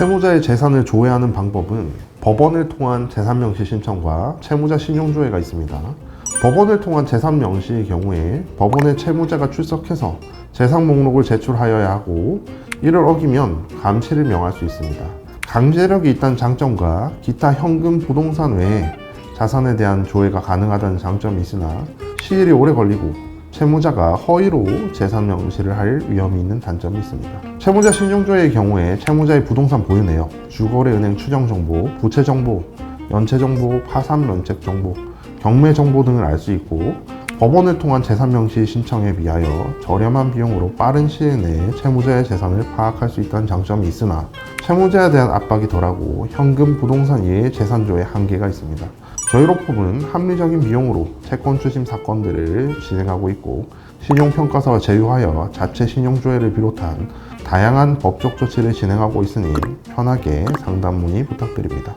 채무자의 재산을 조회하는 방법은 법원을 통한 재산 명시 신청과 채무자 신용 조회가 있습니다. 법원을 통한 재산 명시의 경우에 법원에 채무자가 출석해서 재산 목록을 제출하여야 하고 이를 어기면 감치를 명할 수 있습니다. 강제력이 있다는 장점과 기타 현금 부동산 외에 자산에 대한 조회가 가능하다는 장점이 있으나 시일이 오래 걸리고 채무자가 허위로 재산 명시를 할 위험이 있는 단점이 있습니다. 채무자 신용조회의 경우에 채무자의 부동산 보유 내역, 주거래 은행 추정 정보, 부채 정보, 연체 정보, 파산 면책 정보, 경매 정보 등을 알 수 있고 법원을 통한 재산 명시 신청에 비하여 저렴한 비용으로 빠른 시일 내에 채무자의 재산을 파악할 수 있다는 장점이 있으나 채무자에 대한 압박이 덜하고 현금 부동산 이외의 재산조에 한계가 있습니다. 저희로펌은 합리적인 비용으로 채권 추심 사건들을 진행하고 있고 신용평가사와 제휴하여 자체 신용조회를 비롯한 다양한 법적 조치를 진행하고 있으니 편하게 상담 문의 부탁드립니다.